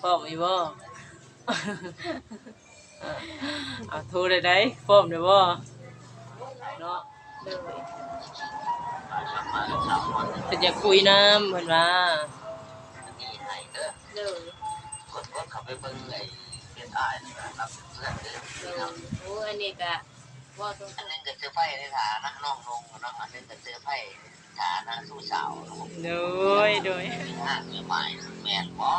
พร้อมอีบ่เอาโทรได้ได้พร้อมได้บ่เนาะเลยเพิ่นอยากคุยนำเพิ่นว่ามีให้เด้อเลยกดกดเข้าไปเบิ่งไอ้เพื่อนอ้ายนี่นะครับเพื่อนเด้อเลยโอ้อันนี้ก็ว่าตรงอันนึงก็เสื้อไฟในฐานะน้องลงเนาะอันนึงก็เสื้อไฟ ฐานะสู้สาวโดยโดยห้างมีหมายแม่นบ่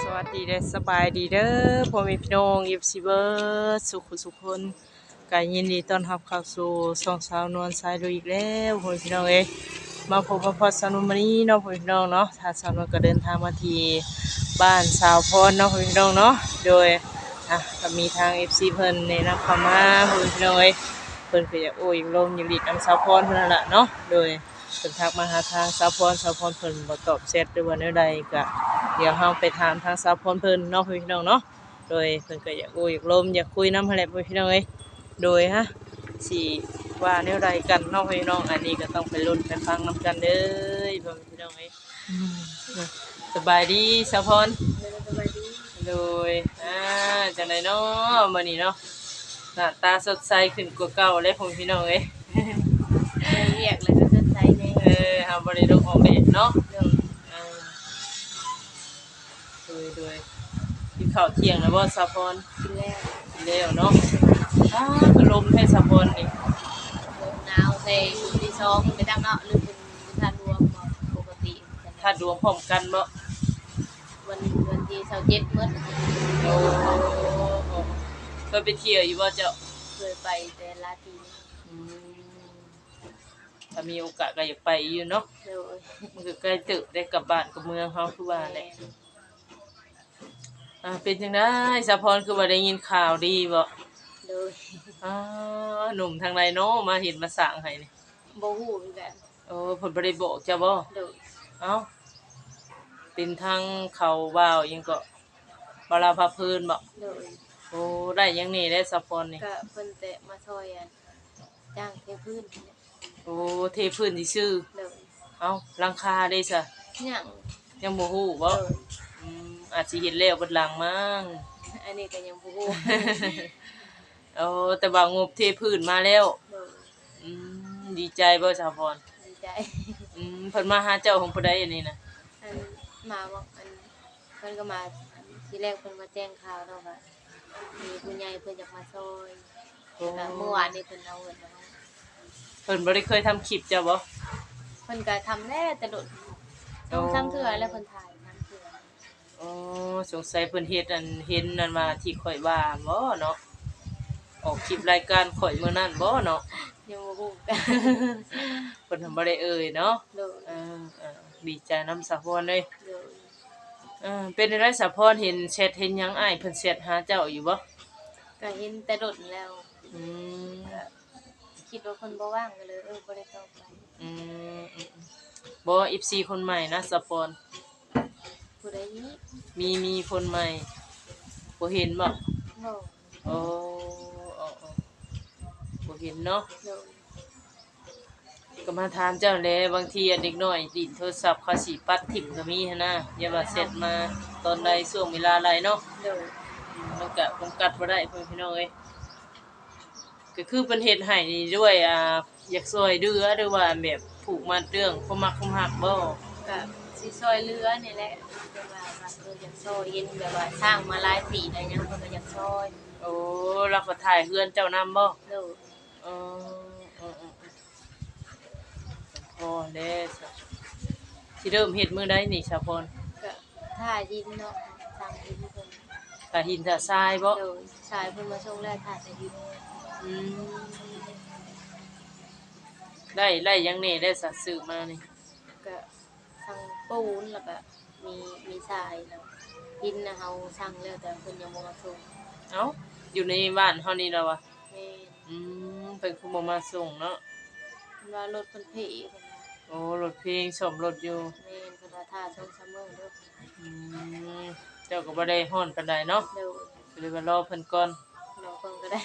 สวัสดีเด้อสบายดีเด้อพ่อแม่พี่น้องยิบซิเบอร์สุขสุขคนก็ยินดีต้อนรับเข้าสู่ช่องสาวนวลสายดูอีกแล้วพ่อแม่พี่น้องเอ้มาพบกับพ่อสาวนุมณีเนาะพ่อแม่พี่น้องเนาะทางสาวนวลก็เดินทางมาที่ บ้านสาวพรเนาะพ่อแม่พี่น้องเนาะโดยอะก็มีทาง FC เพิ่นแนนำเข้ามาพ่อแม่พี่น้องเอ้ยเพิ่นก็อยากโอ้ยอยากลมอยากดีดนำสาวพรเพิ่นนั่นล่ะเนาะโดยเพิ่นทักมาหาทางสาวพรสาวพรเพิ่นบ่ตอบแชทหรือว่าแนวใดก็เดี๋ยวเราไปถามทางสาวพรเพิ่นเนาะพี่น้องเนาะโดยเพิ่นก็อยากโอ้อยากลมอยากคุยน้ำแหละพี่น้องเอ้ยโดยฮะสิว่าแนวใดกันเนาะพี่น้องอันนี้ก็ต้องไปลุ้นไปฟังนํกันเด้อ พี่น้องเอ้ยอืมสบายดีสาวพรเลยสบายดีโดยอ่าจังไดเนาะมื้อนี้เนาะหน้าตาสดใสขึ้นกว่าเก่าเลยพี่น้องเอ้ยเลยเรียกเลยก็สดใสแน่เออเฮาบ่ได้ลงออกแบบเนาะเลยอ่าโดยโดยกินข้าวเที่ยงแล้วบ่สาวพรกินแล้วแล้วเนาะอ้าคือลมให้สะพอนนี่ลมหนาวใส่ชุดที่สองไปดังเนาะหรือเป็นทานรวมบ่ปกติ ถ้าดวงพร้อมกันบ่วันวันที่เสาร์เจ็ดมื้อโอ้เคยไปเที่ยวอยู่บ่เจ้าเคยไปแต่ลาตีนอืมถ้ามีโอกาสก็อยากไปอยู่เนาะเลยมันก็ใกล้ตึกได้กลับบ้านกับเมืองเฮาคือว่าแหละอ่าเป็นจังได๋สะพอนคือว่าได้ยินข่าวดีบ่เลยอ้าหนุ่มทางใดเนาะมาเห็นมาสร้างให้นี่บ่ฮู้เหมือนกันโอ้เพิ่นบ่ได้บอกจ้ะบ่เลย เอ้าเป็นทางเขาว่าวอิหยังก็บาราพาพื้นบ่เลยโอ้ได้หยังนี่ได้สะพอนนี่ก็เพิ่นแต่มาซอยอันจ้างเทพื้นเนี่ยโอ้เทพื้นที่ชื่อเลยเอ้าหลังคาได้ซะยังยังบ่ฮู้บ่เลยอืมอาจสิเห็นแล้วเบิดหลังมั้งอันนี้ก็ยังบ่ฮู้โอ้แต่ว่างบเทพื้นมาแล้วเลยอืมดีใจบ่สะพอนดีใจ อืมเพิ่นมาหาเจ้าของผู้ใดอันนี้น่ะอันมาบอกอันเพิ่นก็มาอันทีแรกเพิ่นมาแจ้งข่าวเนาะว่ามีผู้ใหญ่เพิ่นอยากมาซอยโอ้แต่เมื่อวานนี้เพิ่นเอาเงินมาให้เพิ่นบ่ได้เคยทำคลิปเจ้าบ่เพิ่นก็ทำแล้วแต่โดดต้องซ้ำเทื่อแล้วเพิ่นถ่ายซ้ำเทื่อโอ้สงสัยเพิ่นเฮ็ดอันเห็นนั่นมาที่ข่อยว่าบ่เนาะออกคลิปรายการข่อยมื้อนั้นบ่เนาะ ยังบ่ฮู้กันเพิ่นทำบ่ได้เอ่ยเนาะโดยเออเออดีใจนำสะพอนเลยโดยเออเป็นจังไดสะพอนเห็นแชทเห็นหยังอ้ายเพิ่นแชทหาเจ้าอยู่บ่ก็เห็นแต่โดดแล้วอืมคิดว่าเพิ่นบ่ว่างก็เลยเออบ่ได้ตอบไปอืมอืมบ่ FC คนใหม่นะสะพอนผู้ใดนี้มีมีคนใหม่บ่เห็นบ่บ่โอ้โอ้โอ้ บ่เห็นเนาะโดยก็มาถามเจ้าแหล้วบางทีอะเด็กน้อยดินโทรศัพท์เขาสิปัดถิ่มก็มีหันนะอย่าว่าเสร็จมาตอนใดช่วงเวลาใดเนาะ โดยอืมมันก็จำกัดบ่ได้เพิ่นพี่น้องเอ้ยก็คือเพิ่นเฮ็ดให้นี่ด้วยอ่าอยากช่วยเหลือหรือว่าแบบผูกมัดเรื่องความมักความฮักบ่ก็สิซอยเรือนี่แหละเพิ่นว่าว่าเอออยากซอยเห็นแบบว่าสร้างมาหลายปีแล้วยังเพิ่นก็อยากซอยโอ้เราก็ถ่ายเฮือนเจ้านํบ่โดย เออเออเออพอเด้สะสิเริ่มเฮ็ดมื้อใดนี่ชาวพรก็ท่าดินเนาะสร้างดินเพิ่นกะหินกะทรายบ่โดยชายเพิ่นมาส่งแล้วท่าแต่ดินอืมได้ได้ยังนี่ได้สัตว์ซื้อมานี่ ก็สั่งปูนแล้วก็มีมีทรายแล้วดินนะเฮาสั่งแล้วแต่เพิ่นยังบ่มาส่งเอ้าอยู่ในบ้านเฮานี่แล้ววะ เพิ่นคือบ่มาส่งเนาะเพิ่นว่ารถเพิ่นเพเพิ่นว่าโอ้รถเพลงซ่อมรถอยู่แม่นเพิ่นว่าท่าส่งซัมเมอร์เด้ออืมเจ้าก็บ่ได้ฮ้อนปานใดเนาะโดยก็เลยว่ารอเพิ่นก่อนโดองคนก็ได้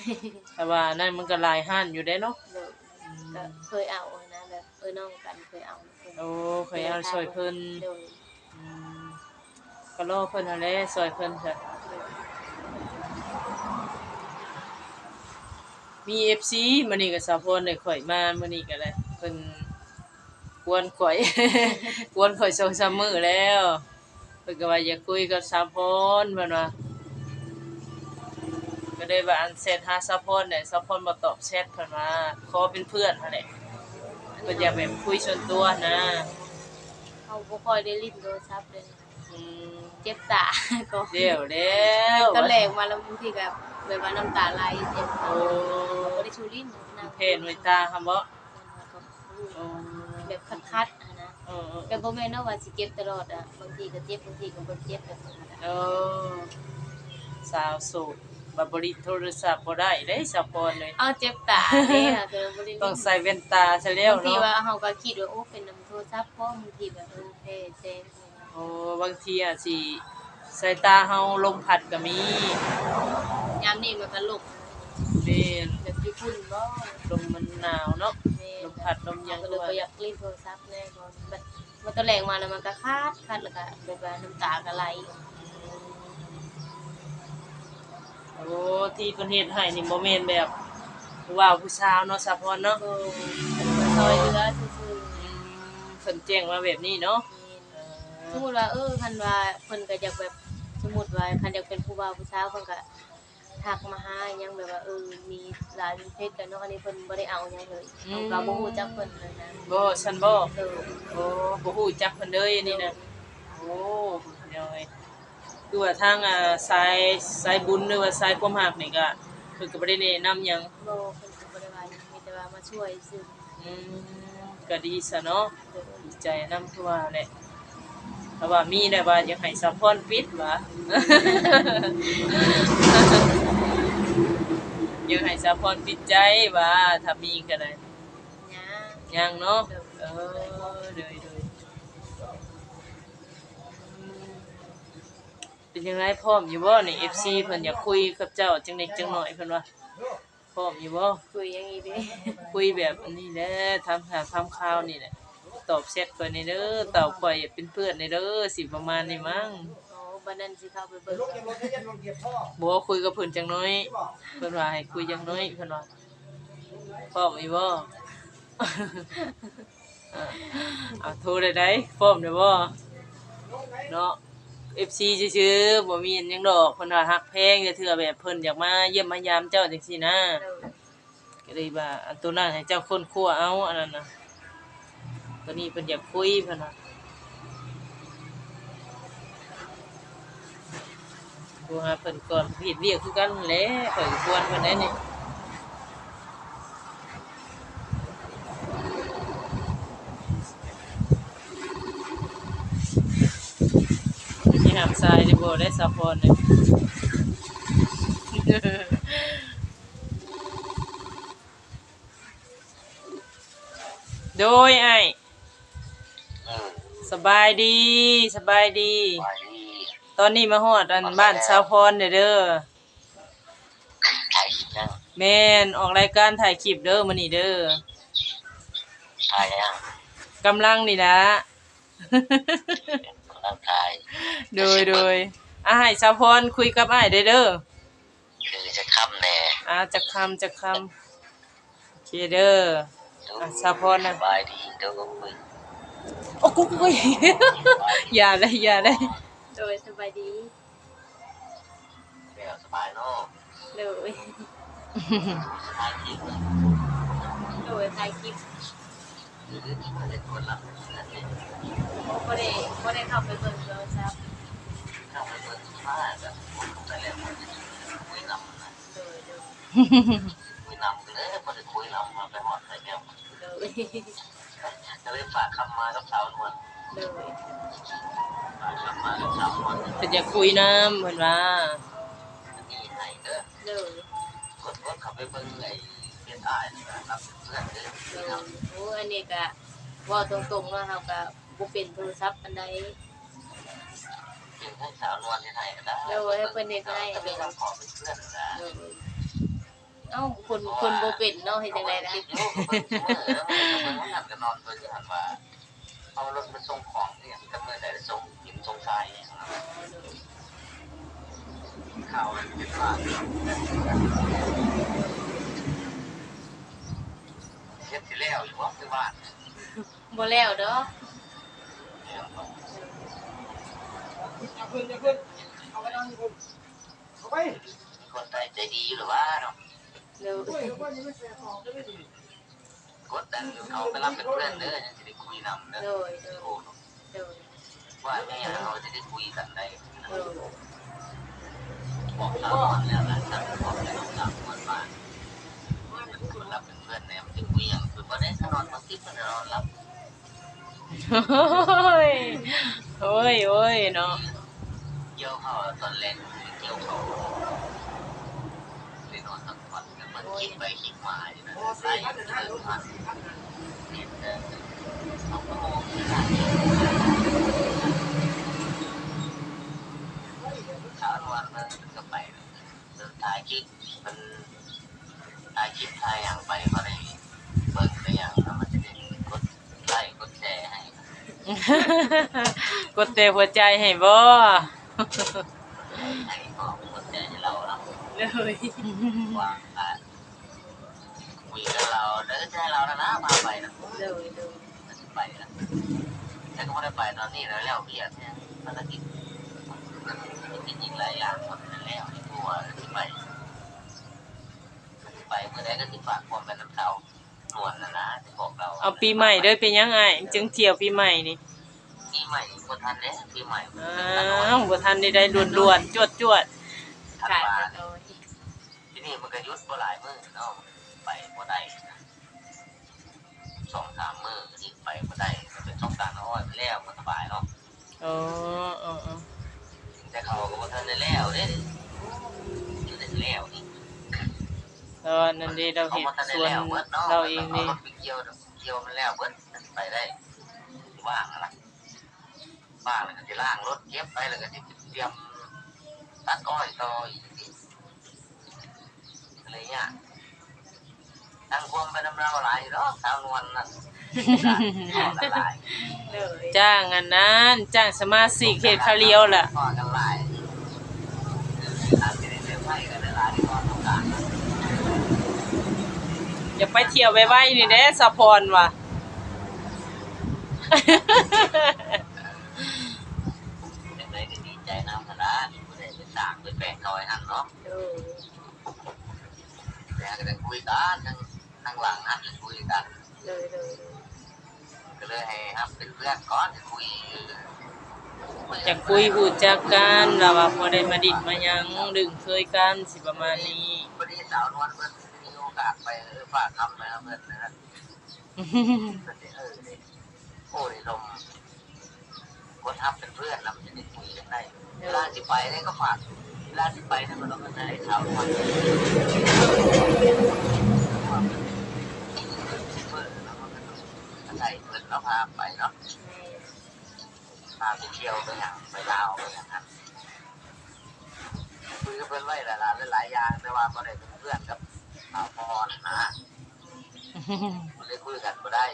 แต่ว่านั่นมันก็หลายห้านอยู่ได้เนาะโดยอืมก็เคยเอานะแบบเออน้องกันเคยเอาเพิ่นโอ้เคยเอาช่วยเพิ่นโดยอืมก็รอเพิ่นนั่นแหละช่วยเพิ่นเถอะโดย มี FC มื้อนี้ก็สาวพรได้ข่อยมามื้อนี้ก็ได้เพิ่นกวนข่อย กวนข่อย2-3มื้อแล้วเพิ่นก็ว่าอยากคุยกับสาวพรเพิ่นว่าก็ได้ว่าอันเซตหาสาวพรได้สาวพรบ่ตอบแชทเพิ่นว่าขอเป็นเพื่อนหั่นแหละเพิ่นอยากแบบคุยส่วนตัวนะเขาบ่ค่อยได้ลิ้นโทรศัพท์เลยอืมเจ็บตาก็เดี๋ยวแล้วตอนแรกมาแล้วบางทีก็ แบบว่าน้ำตาไหลเจ็บโอ้บ่ได้ชูลิ้นนะเพนไว้ตาคำบ่โอ้แบบคัดๆอะนะเออเออก็บ่แม่นเนาะว่าสิเจ็บตลอดอะบางทีก็เจ็บบางทีก็บ่เจ็บแบบนั้นเออะอสาวโสดบับบริโทรศัพท์บ่ได้เด้สาวปอนเลยเอาเจ็บตาเด้ค่ะคือบ่ได้ลิ้นต้องใส่แว่นตาซะแล้วบางทีเนาะว่าเฮาก็คิดว่าโอ้เป็นน้ำโทรศัพท์เพราะบางทีแบบเออเพเซนโอ้บางทีอะสิ สายตาเฮาลมพัดก็มียามนี้มันก็ลุกแม่นแบบญี่ปุ่นบ่ลมมันหนาวเนาะแม่ลมพัดลมหยังก็เลด้ยวยบ่อยากลิ้นโทรศัพท์แน่บ่มันมันตะแรงมาแล้วมันก็คาดคาดแล้วก็แบบว่าน้ำตาก็ไหลโอ้ที่เพิ่นเฮ็ดให้นี่บ่แม่นแบบว้าวผู้สาวเนาะสาวพรเนาะโอ้มาซอยเหลือซื่ออืมเพิ่นแจ้งมาแบบนี้เนาะๆเอสอมมุติว่าเออคันว่าเพิ่นก็อยากแบบ สมมุติว่าคันอยากเป็นผู้บ่าวผู้สาวเพิ่นก็ทักมาหาหยังแบบว่าเออมีหลายมีเพศกันเนาะอันนี้เพิ่นบ่ได้เอาหยังเลยเราก็บ่ฮู้จักเพิ่นเลยนะบ่ฉันบ่เออโอ้บ่ฮู้จักเพิ่นเลยอันนี่นะโอ้เดี๋ยวไอ้คือว่าทางอ่าสายสายบุญหรือว่าสายความรักนี่ก็เพิ่นก็บ่ได้แนะนำหยังบ่เพิ่นก็บ่ได้ว่าหยังมีแต่ว่ามาช่วยซื่ออืมก็ดีซะเนาะ เออ ดีใจนำคือว่าแหละ แต่ว่ามีได้ว่าอยากให้ซัพพอร์ตปิดว่าอยากให้ซัพพอร์ตปิดใจว่าถ้ามีก็ได้หยังยังเนาะเออเลยเลยเป็นยังไงพร้อมอยู่บ่ใน FC เพิ่นอยากคุยกับเจ้าจังได๋จังหน่อยเพิ่นว่าพร้อมอยู่บ่คุยหยังอีเด้คุยแบบอันนี้แหละทำหาทำข่าวนี่แหละ ตอบแชทข่อยในเด้อตอบข่อยเป็นเพื่อนในเด้อสิประมาณนี้มั้งอ๋อบัดนั้นสิเข้าไปเบิ่งบ่ว่าคุยกับเพิ่นจังน้อยเพิ่นว่าให้คุยจังน้อยเพิ่นว่าพร้อมอีบ่เอาโทรได้ได้พร้อมได้บ่เนาะ FC ซื่อๆบ่มีหยังดอกเพิ่นว่าฮักแพงจะเทื่อแบบเพิ่นอยากมาเยี่ยมมายามเจ้าจังซี่นะเออก็เลยว่าอันตัวนั้นให้เจ้าคนคั่วเอาอันนั้นน่ะ ตัวนี้เพิ่นอยากคุยเพิ่นน่ะกูหาเพิ่นก่อนผิดเรียกคือกันแหละข่อยก็ควรเพิ่นได้นี่นี่หามทรายได้บ่ได้ซัพพอร์ตเลยโดยไอ้ สบายดีสบายดี ไปดีตอนนี้มาฮอดอันบ้านชาวพรเด้อเด้อถ่ายยังแม่นออกรายการถ่ายคลิปเด้อมื้อนี้เด้อถ่ายยังกำลังนี่นะร่างกายโดยโดยอ้ายชาวพรคุยกับอ้ายเด้อเด้อคือจะค่ำแน่อ่าจักคำจักคำโอเคเด้อ อะสะพรน่ะสบายดีเดี๋ยวก็คุย โอ้กุ๊กกุ๊ยอย่าเลยอย่าเลยโดยสบายดีเดี๋ยวสบายเนาะโดยสบายจริงเลยโดยถ่ายคลิปหรือไม่ได้คนละนั่นเองบ่ได้บ่ได้เข้าไปเบิ่งโทรศัพท์เข้าไปเปิดมาแบบไปแล้วคุยนำนะโดยโดยคุยนำกันเลยพอจะคุยนำมาไปหอดใส่แก้วโดย จะไปฝากคำมากับสาวนวลโดยฝากคำมากับสาวนวลเพิ่นอยากคุยนำเพิ่นว่านี่ให้เด้อโดยกดรถขับไปเบิ่งไอ้เฮ็ดอ้ายนี่นะครับเพื่อนเด้อโดพี่น้องยโอ้อันนี้ก็เว้าตรงๆเนาะเฮาก็บ่เป็นโทรศัพท์ปานใดเป็นให้สาวนวลที่ไทยก็ได้เดี๋ยวให้เพิ่นเฮ็ดให้ก็เป็นคำขอเป็นเพื่อนนะโดย เอ้าคนคนบ่เป็นเนาะเฮ็ดจังไดล่ะติดอยู่กับเพิ่นเมื่อแล้วมันก็เพิ่นนั่นก็นอนเพิ่นก็หันว่าเอารถมาส่งของเนี่ยก็เมื่อใดส่งกินส่งทรายเนี่ยครับข้าวมันเป็นว่าเฮ็ดสิแล้วอยู่ว่าคือบ้านบ่แล้วดอกเนี่ยครับอย่าขึ้นอย่าขึ้นเอาไปนอนอยู่ผมเอาไปมีคนใจใจดีอยู่หรือว่าเนาะ เร็วโอ้ยเอาไปยังไม่เสียของจะไม่ดีกดดันอยู่เขาไปรับเป็นเพื่อนเด้อยังจะได้คุยนำเด้โดอยโดยโอ้โดยว่าแม่เราจะได้คุยกันได้โดยบอกสาวคนแล้วนะถ้าบอกแล้วสาวคนมาคนรับเป็นเพื่อนเนี่ยมันจะคุยอย่างคือประเด็นนอนบางทีมันนอนรับโอ้ยโอ้ยโอ้ยเนาะเกี่ยวเขาตอนแรกเกี่ยวเขาเลยนอนทั้งวันกันมัน คิดไปคิดมาอยู่นะพอไล่สี่พันเดิจะได้นรถผ่านสี่พันนะเนี่ยเดินสองชั่วโมงที่ผ่านเช้าวันมันก็ไปเดินถ่ายคลิปมันถ่ายคลิปถ่ายอย่างไปก็ได้เบิ่งได้อย่างแล้วมันจะได้กดไลค์กดแชร์ให้กดเตะหัวใจให้บ่ให้ก็กดแชร์ให้เราแล้วเลยว่าอะ คุยกับเราเดี๋ยวจะให้เรานะนะพาไปนะเลยเลยจะไปนะแต่ก็ไม่ได้ไปตอนนี้แล้วแล้วเบียดเนี่ยภารกิจมันจริงๆหลายอย่างมันเป็นแล้วที่ตัวที่ไปไปเมื่อใดก็ติฝากความเป็นน้ำเตานวลนะนะที่บอกเราเอาปีใหม่เด้อเป็นยังไงจึงเที่ยวปีใหม่นี่ปีใหม่คนทันเนี่ยปีใหม่อ้าวบ่ทันได้ได้ล้วนๆจวดทันขาดว่าโดยที่นี่มันก็ยุดบ่หลายมื้อเนาะ สองสามมื้อที่ไปบ่ได้มันเป็นช่องการอ้อยมันแล้วมันสบายเนาะๆอ๋ออ๋ออ๋อแต่เขาก็บ่ทันได้แล้วเด้อยู่ได้แล้วนี่ตอนนั้นเด้เราเขาเฮ็ดบ่ทันได้ส่วนแล้วเบิดเนาะเราเองนี่ารถไปเกี่ยวเกี่ยวมันแล้วเบิดไปได้ว่างอะล่ะว่างแล้วก็สิล้างรถเก็บไปแล้วก็สิเตรียมตัดอ้อยต่ออีกอะไรเงี้ย ทางความไปนำเราหลายเนาะสาวนวลนั่นหลายเลยจ้างอันนั้นจ้างสมาชิกเขตคาเรียวล่ะก็กันหลายอาจจะได้เลือกให้กันหลายที่ก็ต้องการอยากไปเที่ยวไว้ๆนี่เด้สะพรว่ะเป็นไรก็ดีใจน้ำขนาดไม่ได้ไปสั่งไปแปลงคอยหันเนาะโดยแต่ก็ได้คุยกันทั้ง ทั้งหลังนะคุยกัน เลยเลยก็เลยให้ครับเป็นเพื่อนก่อนจะคุยอยากคุยหูจักกันเราว่าพอได้มาดิดมาหยังดึงเคยกันสิประมาณนี้พอดีสาวนวลเพื่อนมีโอกาสไปฝากคำนะครับเพื่อนนะครับเพื่อนเออโอ้ยลมคนทับเป็นเพื่อนเราจะได้คุยกันได้เวลาสิไปเนี่ยก็ฝากเวลาสิไปเนี่ยมันต้องได้สาวนวล เพื่อนแล้วก็ต้องใส่เพื่อนแล้วพาไปเนาะพาไปเที่ยวไปอย่างไปลาวไปอย่างนั้นคุยกับเพื่อนไว้หลายๆหลายๆอย่างแต่ว่าก็ได้เป็นเพื่อนกับสาวพรนะไม่ได้คุยกันก็ได้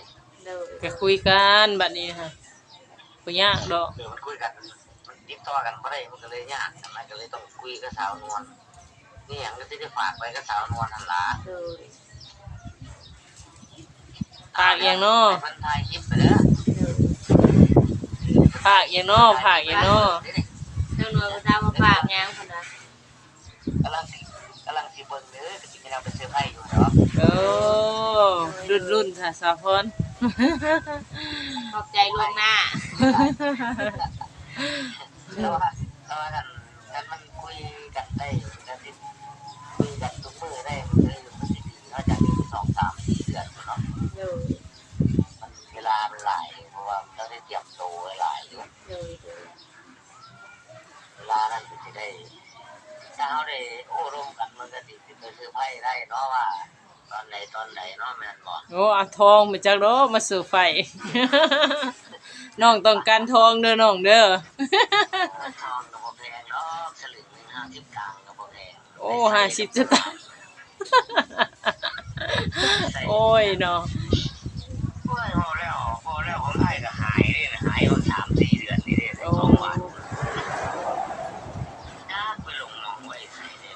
เลยก็คุยกันบัดนี้ค่ะบ่ยากดอกคือมันคุยกันมันติดต่อกันไม่ได้มันก็เลยยากนะก็เลยต้องคุยกับสาวนวลนี่อย่างก็จะได้ฝากไปกับสาวนวลหันหลา เลยฝากอย่างเนาะมันถ่ายคลิปไปแล้วเลยฝากอย่างเนาะฝากอย่างเนาะเจ้าหน่วยก็ตามมาฝากยังคนนะกำลังสิกำลังสิเบิ่งเด้อก็สิกำลังไปเซอร์ไพรส์อยู่เนาะโอ้รุ่นรุ่นๆค่ะสาวพรขอบใจล่วงหน้าแต่ว่าแต่ว่ากันกันมันคุยกันได้กันสิคุยกันทุกมือได้มันเลยมันสิดีนอกจากที่สองสามสี่เดือนเนาะ เลย มันเวลามันหลายเพราะว่ามันต้องได้เตรียมตัวไว้หลายอยู่ เลยเลย เวลานั้นก็จะ ได้ถ้าเขาได้โอ้ร่วมกันมันก็สิสิไปซื้อไพ่ได้เนาะว่า ตอนไหนตอนไหนเนาะแม่นบ่โอ้เอาทองมาจากโลมาสู่ไฟ น้องต้องการทองเด้อน้องเด้อ ทองก็บ่แพงเนาะสลึงหนึงห้าสิบตังค์ก็บ่แพงโอ้ห้าสิบจะตางค์โอ้ยเนาะ โอ้ยพอแล้วพอแล้วของไอ้ก็หายนี่นะหายมาสามสี่เดือนนี่เลยในสองวันน่าไปลงหนองไว้ใส่เนี่ย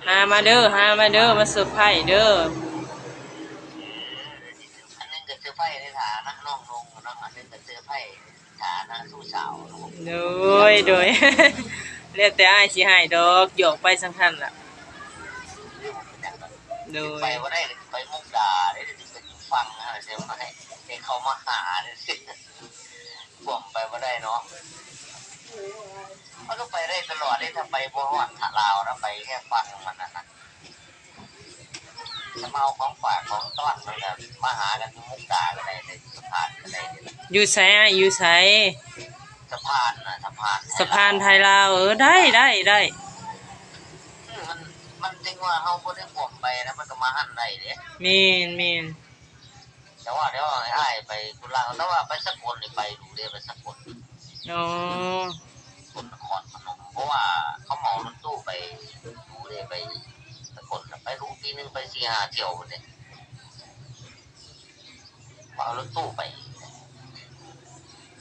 หามาเด้อหามาเด้อมาเซอร์ไพรส์เด้ออันนึงก็เสื้อไฟในฐานะน้องลงเนาะอันนึงก็เสื้อไฟฐานะสู้สาวเนาะโดยโดย เรียกแต่อ้ายสิให้ดอกหยอกไปสังคันล่ะโดไปยว่าได้ไปมุกดาได้ถึงไปฟังอะไรเสียมาให้ให้เขามาหาเนี่ยสิผมไปว่าได้เนาะ มันก็ไปได้ตลอดเลยถ้าไปบัวหวานถาลาวแล้วไปแค่ฟังมันนั่นนะจะมาเอาของฝากของต้อนมันก็มาหากันที่มุกดาก็ได้ในสะพานก็ได้เนี่ยอยู่ไสอ้ายอยู่ไสสะพานน่ะสะพานสะพานไทยลาวเออได้ได้ได้อืมมันมันจริงว่าเขาบ่ได้ข่มไปนะมันก็มาหันได้เด้แม่นแม่นแต่ว่าเดี๋ยวไอ้ายไปกุลาแต่ว่าไปสกลนี่ไปดูเด้ไปสกล อ๋อคนนครพนมเพราะว่าเขาเหมารถตู้ไปดูเด้ไปสกลน่ะไปรู้ปีหนึงไปสี่ห้าเที่ยวคนเด้เอารถตู้ไป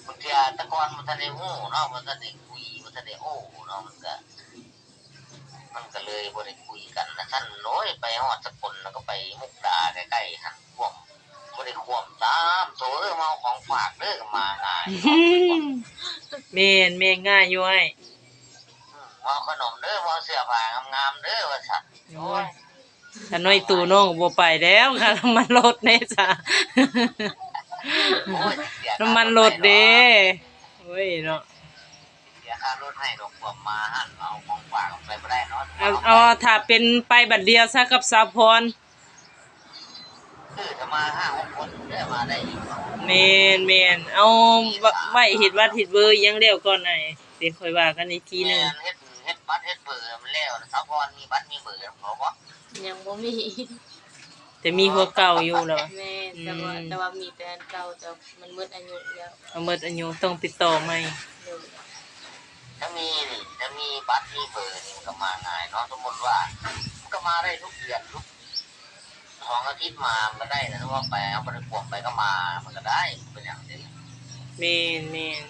บางทีอะแตะกอนมันทันได้หู้เนาะมันทันได้คุยมันทันได้โอ้เนาะมันก็มันก็เลยบ่ได้คุยกันนะท่านน้อยไปฮอดสกลแล้วก็ไปมุกดาใกล้ๆหันควมบ่ได้ควมตามโถเออมาของฝากเด้อก็มาง่าย แม่นแม่นง่ายอยู่ไอ้อืมมาเอาขนมเด้อมาเอาเสื้อผ้างามๆเด้อว่าซั่นโอ้ยถ้าน้อยตู่น้องก็บ่ไปแล้วค่ะน้ำมันรถแน่จ้ะโอ้ยเสียค่าน้ำมันรถเด้โอ้ยเนาะเสียค่ารถให้ดอกควมมาหั่นเอาของฝากไปบ่ได้เนาะเอาเอาถ้าเป็นไปบัดเดียวซะกับสาวพร คือถ้ามา5 6คนเด้อมาได้อีกเนาะแม่นแม่นเอาไว้เฮ็ดวัดเฮ็ดเบอร์อิหยังแล้วก่อนไอ้เดี๋ยวค่อยว่ากันอีกทีหนึงแม่นเฮ็ดเฮ็ดบัตรเฮ็ดเบอร์มันแล้วนะสาวพรมีบัตรมีเบอร์เขาบ่ยังบ่มีแต่มีหัวเก่าอยู่แล้ว แม่แต่ว่าแต่ว่ามีแต่อันเก่าแต่มันหมดอายุแล้วเอาหมดอายุต้องติดต่อใหม่เดี๋ยวถ้ามีนี่ถ้ามีบัตรมีเบอร์นี่มันก็มาง่ายเนาะสมมติว่ามันก็มาได้ทุกเดือนทุก สองอาทิตย์มามันก็ได้นะถ้าว่าไปเอาไปขวบไปก็มา มันก็ได้เป็นอย่างนี้แม่นแม่น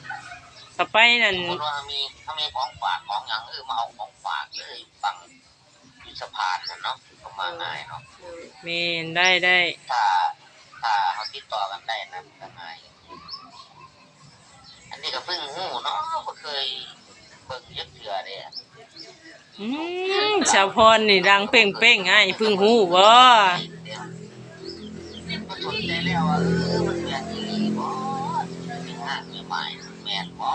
ต่อไปนั่นสมมติว่าถ้ามีถ้ามีของฝากของอย่างเออมาเอาของฝากเลยฟังอยู่สะพานน่ะเนาะก็มาง่ายเนาะเดี๋ยวแม่นได้ได้ถ้าถ้าเขาติดต่อกันได้นะมันก็ง่ายอันนี้ก็เพิ่งหูเนาะก็เคยเบิ่งยึดเถื่อเนี่ยอืมสาวพรนี่ดังเป้งๆไอ้เพึ่งฮู้บ่ก็ สนใจแล้วว่าเออมันแม่นอีหลีบ่เป็นห้างใหม่มันแม่นบ่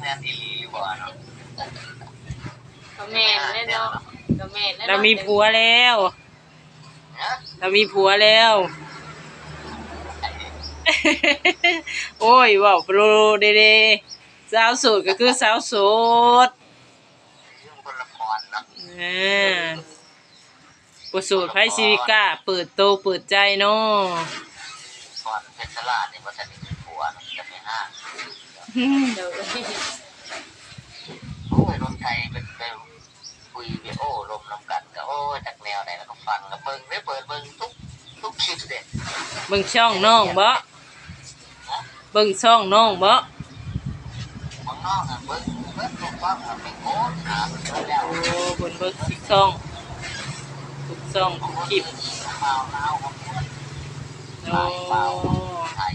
แม่นอีหลีบ่เนาะก็แม่นแน่เนาะก็แม่นแน่เนาะเรามีผัวแล้วฮะเรามีผัวแล้ว โอ้ยว้าโปรเดเดสาวโสดก็คือสาวโสด เรื่องคนละครเนาะ อ่าบ่โสดไผสิกล้า เปิดโตเปิดใจเนาะก่อนเพชรลาดนี่บ่ทันได้มีผัวเนาะจะไปห้างเดี๋ยวโอ้ยลมไทยเป็นไปคุยวิดีโอลมนำกันก็โอ้ยจากแนวไหนแล้วก็ฟังก็เบิ่งได้เปิดเบิ่งทุกทุกคลิปเด้เบิ่งช่องน้องบ่เบิ่งช่องน้องบ่ข้างนอกอะเบิ่งเบิ่งทุกฟังอะไปโคตรหาเบิ่งแล้ว โอ้เบิ่งเบิ่งทุกช่องทุกช่องทุกคลิปเปล่าลาวของคนโอ้เปล่าถ่าย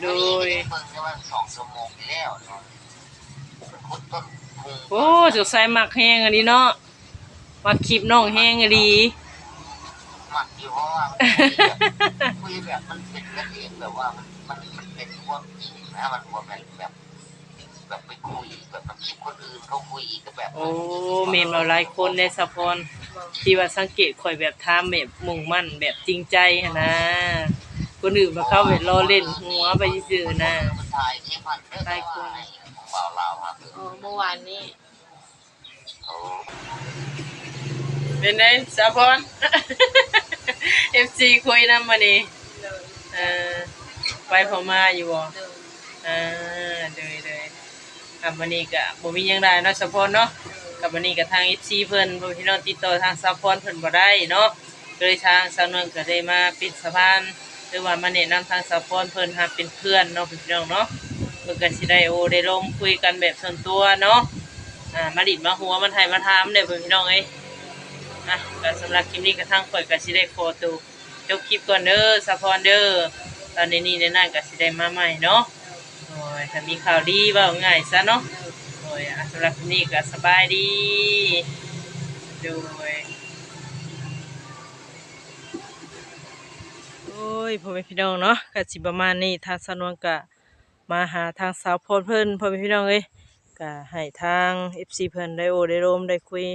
โดยเบิ่งได้ว่าสองชั่วโมงไปแล้วเนาะคุดต้นพุงโอ้สงสัยมักแฮงอันนี้เนาะมักคลิปน้องแฮงอันนี้หมักอยู่เพราะว่าคุยแบบมันเป็นกันเองแบบว่ามันมันเป็นความจริงนะมันบ่แม่นแบบ คุยแบบมันคลิปคนอื่นเขาคุยก็แบบโอ้เมมเราหลายคนในสะพรที่ว่าสังเกตข่อยแบบถามแบบมุ่งมั่นแบบจริงใจหั้นนะ คนอื่นมาเข้าไปล้อเล่นหัวไปซื่อๆนะ มันถ่ายคลิปมันเด้อแต่ว่าไอ้ของเบาลาวครับอ๋อเมื่อวานนี้โอ้เป็นไงสะพร FC คุยนำมานี่เดี๋ยวเออไปพม่าอยู่บ่เดี๋ยวอ่าเดยเดย กับวันนี้ก็บ่มีหยังได้เนาะสะพรเนาะกับวันนี้ก็ทาง FC เพิ่นบ่พี่น้องติดต่อทางสะพรเพิ่นบ่ได้เนาะก็เลยทางสาวนวลก็ได้มาปิดสะพานหรือว่ามาแนะนำทางสะพรเพิ่นหาเป็นเพื่อนเนาะพี่น้องเนาะเพิ่นก็สิได้โอได้ลมคุยกันแบบส่วนตัวเนาะอ่ามาดิดมาหัวมันให้มาถามเด้อพี่น้องเอ้ยอะก็สำหรับคลิปนี้ก็ทางข่อยก็สิได้ขอตัวจบคลิปก่อนเด้อสะพรเด้อตอนนี้นี่ในนั้นก็สิได้มาใหม่เนาะ ถ้ามีข่าวดีว่าง่ายซะเนาะโอ้ยอะสำหรับนี้ก็สบายดีโดยโอ้ยพ่อแม่พี่น้องเนาะก็สิประมาณนี้ทางสนวนก็มาหาทางสาวพรเพิ่นพ่อแม่พี่น้องเอ้ยก็ให้ทาง FC เพิ่นได้โอได้ร่มได้คุย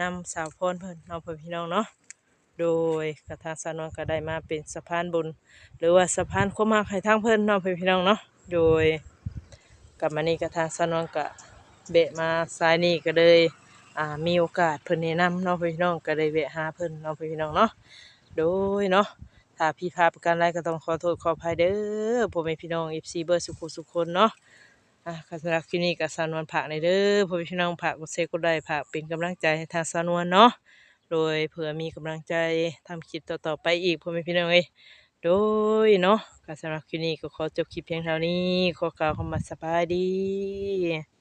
นำสาวพรเพิ่นเนาพ่อแม่พี่น้องเนาะโดยกระทางสนวนก็ได้มาเป็นสะพานบุญ หรือว่าสะพานความรักให้ทางเพิ่อนนาะเพื่อนพี่น้องเนาะโดย กับมานี่ก็ทางสนวนกะเบะมาซ้ายนี่ก็เลยอ่ามีโอกาสเพิ่นแนะนำเนาะพื่อนพี่น้องก็เลยแวะหาเพิ่นเนาะพื่อนพี่น้องเนาะโดยเนาะถ้าพี่พาประการใดก็ต้องขอโทษขออภัยเด้อพ่อแม่พี่น้อง FC เบอร์สุขุสุขคนเนาะอะก็สำหรับคลิปนี้ก็สาวนวลผักในเด้อพ่อแม่พี่น้องผักกดเซกกดไลค์ผักเป็นกำลังใจให้ทางสาวนวลเนาะโดยเผื่อมีกำลังใจทำคลิปต่อๆไปอีกพ่อแม่พี่น้องเอ้ โดยเนาะก็สำหรับคลิปนี้ก็ขอจบคลิปเพียงเท่านี้ ขอกล่าวคำว่าสบายดี